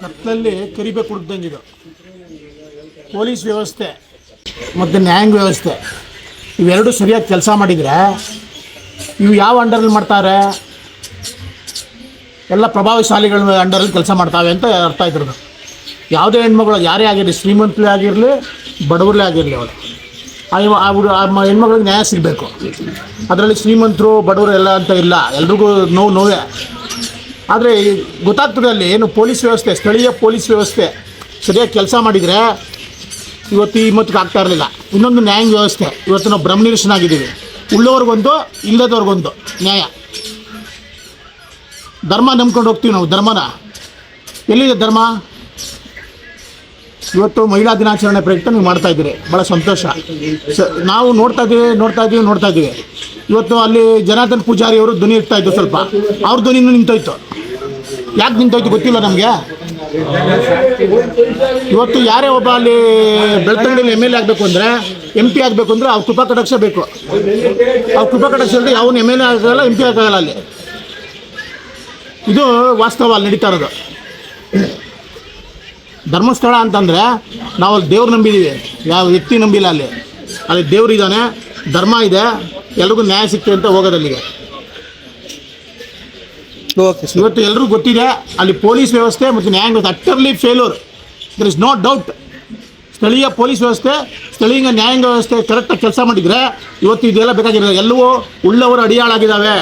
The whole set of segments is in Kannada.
ಕತ್ಲಲ್ಲಿ ಕರಿಬೇಕು ಕುಡ್ದಂಗಿದು ಪೊಲೀಸ್ ವ್ಯವಸ್ಥೆ ಮತ್ತು ನ್ಯಾಯಾಂಗ ವ್ಯವಸ್ಥೆ. ಇವೆರಡು ಸರಿಯಾಗಿ ಕೆಲಸ ಮಾಡಿದರೆ ಇವು ಯಾವ ಅಂಡರಲ್ಲಿ ಮಾಡ್ತಾರೆ? ಎಲ್ಲ ಪ್ರಭಾವಶಾಲಿಗಳ ಅಂಡರಲ್ಲಿ ಕೆಲಸ ಮಾಡ್ತಾವೆ ಅಂತ ಅರ್ಥ ಇದ್ರದ್ದು ಯಾವುದೇ ಹೆಣ್ಮಗಳು ಯಾರೇ ಆಗಿರಲಿ, ಶ್ರೀಮಂತಲೇ ಆಗಿರಲಿ, ಬಡವರಲ್ಲೇ ಆಗಿರಲಿ ಅವಳು ಆ ಇವ- ಆ ಹೆಣ್ಮಗಳಿಗೆ ನ್ಯಾಯ ಸಿಗಬೇಕು. ಅದರಲ್ಲಿ ಶ್ರೀಮಂತರು, ಬಡವರು ಎಲ್ಲ ಅಂತ ಇಲ್ಲ. ಎಲ್ರಿಗೂ ನೋವು ನೋವೇ. ಆದರೆ ಗೊತ್ತಾಗ್ತದೆ ಅಲ್ಲಿ ಏನು ಪೊಲೀಸ್ ವ್ಯವಸ್ಥೆ, ಸ್ಥಳೀಯ ಪೊಲೀಸ್ ವ್ಯವಸ್ಥೆ ಸರಿಯಾಗಿ ಕೆಲಸ ಮಾಡಿದರೆ ಇವತ್ತು ಈ ಮತ್ತು ಆಗ್ತಾ ಇರಲಿಲ್ಲ. ಇನ್ನೊಂದು ನ್ಯಾಯಾಂಗ ವ್ಯವಸ್ಥೆ. ಇವತ್ತು ನಾವು ಬ್ರಹ್ಮನಿರಸನಾಗಿದ್ದೀವಿ ಉಳ್ಳೋರ್ಗೊಂದು ಇಲ್ಲದವ್ರಿಗೊಂದು ನ್ಯಾಯ. ಧರ್ಮ ನಂಬ್ಕೊಂಡು ಹೋಗ್ತೀವಿ ನಾವು, ಧರ್ಮನ. ಎಲ್ಲಿದೆ ಧರ್ಮ? ಇವತ್ತು ಮಹಿಳಾ ದಿನಾಚರಣೆ ಪ್ರಯುಕ್ತ ನೀವು ಮಾಡ್ತಾ ಇದ್ದೀರಿ. ಭಾಳ ಸಂತೋಷ. ಸ, ನಾವು ನೋಡ್ತಾ ಇದ್ದೀವಿ ನೋಡ್ತಾ ಇದ್ದೀವಿ ನೋಡ್ತಾ ಇದ್ದೀವಿ. ಇವತ್ತು ಅಲ್ಲಿ ಜನಾರ್ದನ್ ಪೂಜಾರಿ ಅವರು ಧ್ವನಿ ಇರ್ತಾ ಇದ್ದು ಸ್ವಲ್ಪ. ಅವ್ರ ಧ್ವನಿನೂ ನಿಂತೋಯ್ತು. ಯಾಕೆ ನಿಂತೋಯ್ತು ಗೊತ್ತಿಲ್ಲ ನಮಗೆ? ಇವತ್ತು ಯಾರೇ ಒಬ್ಬ ಅಲ್ಲಿ ಬೆಳ್ತಂಗಡಿಯಲ್ಲಿ ಎಂ ಎಲ್ ಎ ಆಗಬೇಕು ಅಂದರೆ ಎಂ ಪಿ ಆಗಬೇಕು ಅಂದರೆ ಅವ್ರು ಕೃಪಾ ಕಟಾಕ್ಷ ಬೇಕು. ಅವ್ರು ಕೃಪಾ ಕಟಾಕ್ಷ ಅಂದರೆ ಯಾವನು ಎಂ ಎಲ್ ಎ ಆಗೋಲ್ಲ ಎಂ ಪಿ ಆಗೋಲ್ಲ ಅಲ್ಲಿ. ಇದು ವಾಸ್ತವ ಅಲ್ಲಿ ನಡೀತಾ ಇರೋದು. ಧರ್ಮಸ್ಥಳ ಅಂತಂದರೆ ನಾವು ಅಲ್ಲಿ ದೇವ್ರು ನಂಬಿದ್ದೀವಿ ಯಾವ ವ್ಯಕ್ತಿ ನಂಬಿಲ್ಲ ಅಲ್ಲಿ. ಅಲ್ಲಿ ದೇವ್ರು ಇದ್ದಾನೆ, ಧರ್ಮ ಇದೆ, ಎಲ್ರಿಗೂ ನ್ಯಾಯ ಸಿಗ್ತದೆ ಅಂತ ಹೋಗೋದು ಓಕೆ ಸರ್ ಇವತ್ತು ಎಲ್ಲರೂ ಗೊತ್ತಿದೆ ಅಲ್ಲಿ ಪೊಲೀಸ್ ವ್ಯವಸ್ಥೆ ಮತ್ತು ನ್ಯಾಯಾಂಗ ವ್ಯವಸ್ಥೆ utterly failure there is no doubt ಸ್ಥಳೀಯ ಪೊಲೀಸ್ ವ್ಯವಸ್ಥೆ ಸ್ಥಳೀಯ ನ್ಯಾಯಾಂಗ ವ್ಯವಸ್ಥೆ ಕರೆಕ್ಟಾಗಿ ಕೆಲಸ ಮಾಡಿದರೆ ಇವತ್ತು ಇದೆಲ್ಲ ಬೇಕಾಗಿರೋದು. ಎಲ್ಲವೂ ಉಳ್ಳವರು ಅಡಿಯಾಳಾಗಿದ್ದಾವೆ.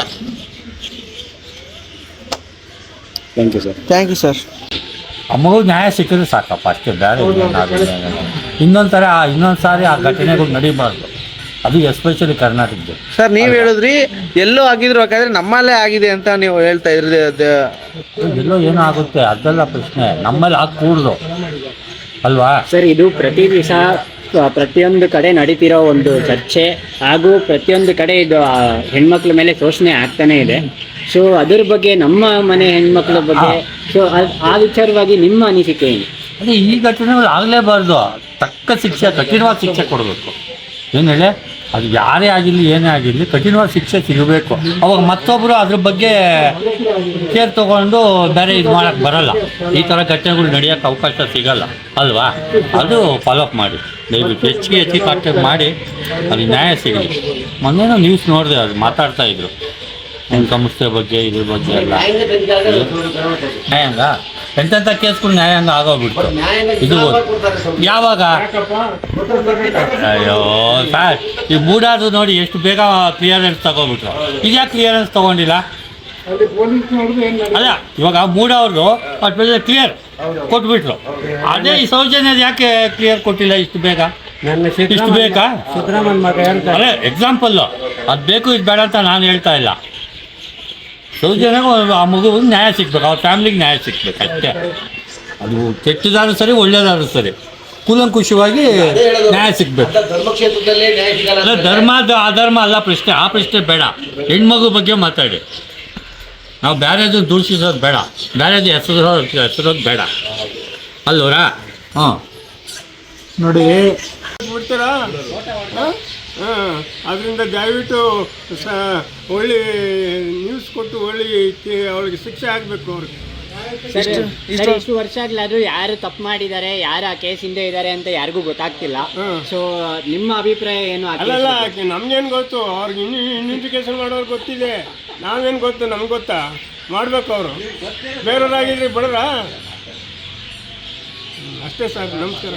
Thank you sir thank you sir ಅಮ್ಮಗೂ ನ್ಯಾಯ ಸಿಕ್ಕಿದ್ರೆ ಸಾಕಪ್ಪ ಅಷ್ಟೇ. ಬೇರೆ ಇನ್ನೊಂದು ಆ ಇನ್ನೊಂದು ಸಾರಿ ಆ ಘಟನೆಗಳು ನಡೀಬಾರ್ದು. ಅದು ಎಸ್ಪೆಷಲಿ ಕರ್ನಾಟಕದ್ದು. ಸರ್ ನೀವು ಹೇಳಿದ್ರಿ ಎಲ್ಲೋ ಆಗಿದ್ರು ಯಾಕಂದ್ರೆ ನಮ್ಮಲ್ಲೇ ಆಗಿದೆ ಅಂತ ನೀವು ಹೇಳ್ತಾ ಇದ್ರಿ ಅದ್- ಎಲ್ಲೋ ಏನೋ ಆಗುತ್ತೆ ಅದೆಲ್ಲ ಪ್ರಶ್ನೆ. ನಮ್ಮಲ್ಲಿ ಆಗ್ಕೂಡ್ದು ಅಲ್ವಾ? ಸರ್ ಇದು ಪ್ರತಿ ದಿವಸ ಪ್ರತಿಯೊಂದು ಕಡೆ ನಡೀತಿರೋ ಒಂದು ಚರ್ಚೆ ಹಾಗೂ ಪ್ರತಿಯೊಂದು ಕಡೆ ಇದು ಆ, ಹೆಣ್ಮಕ್ಳ ಮೇಲೆ ಶೋಷಣೆ ಆಗ್ತಾನೆ ಇದೆ. ಸೊ ಅದ್ರ ಬಗ್ಗೆ ನಮ್ಮ ಮನೆ ಹೆಣ್ಮಕ್ಳ ಬಗ್ಗೆ ಸೊ ಆ ವಿಚಾರವಾಗಿ ನಿಮ್ಮ ಅನಿಸಿಕೆ ಏನು? ಅದೇ ಈ ಘಟನೆಗಳು ಆಗಲೇಬಾರ್ದು. ತಕ್ಕ ಶಿಕ್ಷೆ ಕಠಿಣವಾದ ಶಿಕ್ಷೆ ಕೊಡಬೇಕು. ಏನು ಹೇಳಿ? ಅದು ಯಾರೇ ಆಗಿರಲಿ, ಏನೇ ಆಗಿರಲಿ, ಕಠಿಣವಾದ ಶಿಕ್ಷೆ ಸಿಗಬೇಕು. ಅವಾಗ ಮತ್ತೊಬ್ಬರು ಅದ್ರ ಬಗ್ಗೆ ಕೇರ್ ತೊಗೊಂಡು ಬೇರೆ ಇದು ಮಾಡೋಕ್ಕೆ ಬರಲ್ಲ. ಈ ಥರ ಘಟನೆಗಳು ನಡೆಯೋಕ್ಕೆ ಅವಕಾಶ ಸಿಗಲ್ಲ, ಅಲ್ವಾ? ಅದು ಫಾಲೋಅಪ್ ಮಾಡಿ. ದಯವಿಟ್ಟು ಹೆಚ್ಚಿಗೆ ಹೆಚ್ಚಿಗೆ ಕಾಂಟ್ಯಾಕ್ಟ್ ಮಾಡಿ, ಅಲ್ಲಿ ನ್ಯಾಯ ಸಿಗಲಿ. ಮೊನ್ನೆನೂ ನ್ಯೂಸ್ ನೋಡಿದೆ ಅದು ಮಾತಾಡ್ತಾ ಇದ್ರು. ಸಂಸ್ಥೆ ಬಗ್ಗೆ, ಇದ್ರ ಬಗ್ಗೆ ಎಲ್ಲ. ನ್ಯಾಯಾಂಗ? ಎಂತೆಂಥ ಕೇಸ್ಗಳು ನ್ಯಾಯಾಂಗ ಆಗೋಗ್ಬಿಡ್ತು. ಇದು ಯಾವಾಗ ಅಯ್ಯೋ ಸರ್ ಈ ಮೂಡಾದ್ರು ನೋಡಿ ಎಷ್ಟು ಬೇಗ ಕ್ಲಿಯರೆನ್ಸ್ ತಗೋಬಿಟ್ರು. ಇದ್ಯಾಕೆ ಕ್ಲಿಯರೆನ್ಸ್ ತಗೊಂಡಿಲ್ಲ? ಅಲ್ಲ ಇವಾಗ ಮೂಡವ್ರದ್ದು ಅಷ್ಟು ಕ್ಲಿಯರ್ ಕೊಟ್ಬಿಟ್ರು. ಅದೇ ಈ ಸೌಜನ್ಯದ ಯಾಕೆ ಕ್ಲಿಯರ್ ಕೊಟ್ಟಿಲ್ಲ ಇಷ್ಟು ಬೇಗ? ಇಷ್ಟು ಬೇಕಾ ಅದೇ ಎಕ್ಸಾಂಪಲ್ಲು ಅದು ಬೇಕು ಇದು ಬೇಡ ಅಂತ ನಾನು ಹೇಳ್ತಾ ಇಲ್ಲ. ಸೌಜನ್ಯಗೂ ಆ ಮಗುವಿಗೆ ನ್ಯಾಯ ಸಿಗ್ಬೇಕು ಅವ್ರ ಫ್ಯಾಮಿಲಿಗೆ ನ್ಯಾಯ ಸಿಗ್ಬೇಕು ಅಷ್ಟೇ. ಅದು ಕೆಟ್ಟದಾದ್ರೂ ಸರಿ ಒಳ್ಳೇದಾದ್ರೂ ಸರಿ. ಕೂಲಂಕುಷವಾಗಿ ನ್ಯಾಯ ಸಿಗ್ಬೇಕು. ಅಲ್ಲ ಧರ್ಮದ ಅಧರ್ಮ ಅಲ್ಲ ಪ್ರಶ್ನೆ. ಆ ಪ್ರಶ್ನೆ ಬೇಡ. ಹೆಣ್ಮಗು ಬಗ್ಗೆ ಮಾತಾಡಿ. ನಾವು ಬೇರೆದು ದೂಷಿಸೋದು ಬೇಡ. ಬೇರೆದು ಹೆಸರು ಹೆಸರೋದು ಬೇಡ. ಅಲ್ವರಾ ಹಾಂ ನೋಡಿ ಬಿಡ್ತೀರಾ ಹಾಂ? ಅದರಿಂದ ದಯವಿಟ್ಟು ಸ ಒಳ್ಳೆ ನ್ಯೂಸ್ ಕೊಟ್ಟು ಒಳ್ಳೆ ಅವಳಿಗೆ ಅವ್ರಿಗೆ ಶಿಕ್ಷೆ ಆಗಬೇಕು ಅವ್ರಿಗೆ. ಇಷ್ಟು ವರ್ಷ ಆಗ್ಲಾದ್ರೂ ಯಾರು ತಪ್ಪು ಮಾಡಿದ್ದಾರೆ ಯಾರು ಆ ಕೇಸ್ ಹಿಂದೆ ಇದ್ದಾರೆ ಅಂತ ಯಾರಿಗೂ ಗೊತ್ತಾಗ್ತಿಲ್ಲ. ಸೊ ನಿಮ್ಮ ಅಭಿಪ್ರಾಯ ಏನು ಅಲ್ಲ ಅಲ್ಲಲ್ಲ ನಮ್ಗೇನು ಗೊತ್ತು? ಅವ್ರಿಗೆ ಇನ್ನೂ ಇನ್ವೆಸ್ಟಿಗೇಷನ್ ಮಾಡೋರು ಗೊತ್ತಿದೆ. ನಾವೇನು ಗೊತ್ತು? ನಮ್ಗೆ ಗೊತ್ತಾ? ಮಾಡಬೇಕು ಅವರು. ಬೇರೆಯವರಾಗಿದ್ರೆ ಬಡರಾ ಅಷ್ಟೇ ಸರ್ ನಮಸ್ಕಾರ.